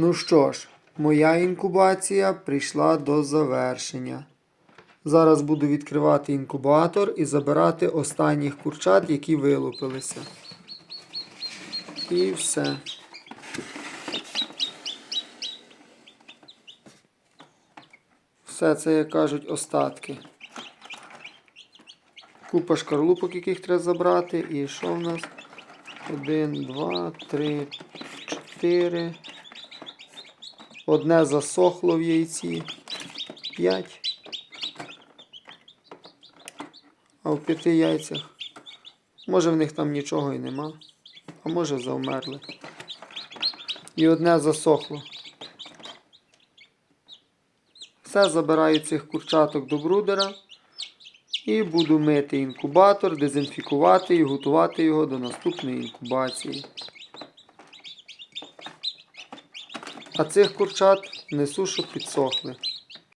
Ну що ж, моя інкубація прийшла до завершення. Зараз буду відкривати інкубатор і забирати останніх курчат, які вилупилися. І все. Все це, як кажуть, остатки. Купа шкарлупок, яких треба забрати. І що в нас? Один, два, три, чотири. Одне засохло в яйці. П'ять. А в п'яти яйцях. Може в них там нічого і нема. А може завмерли. І одне засохло. Все забираю цих курчаток до брудера. І буду мити інкубатор, дезінфікувати і готувати його до наступної інкубації. А цих курчат несу, щоб підсохли.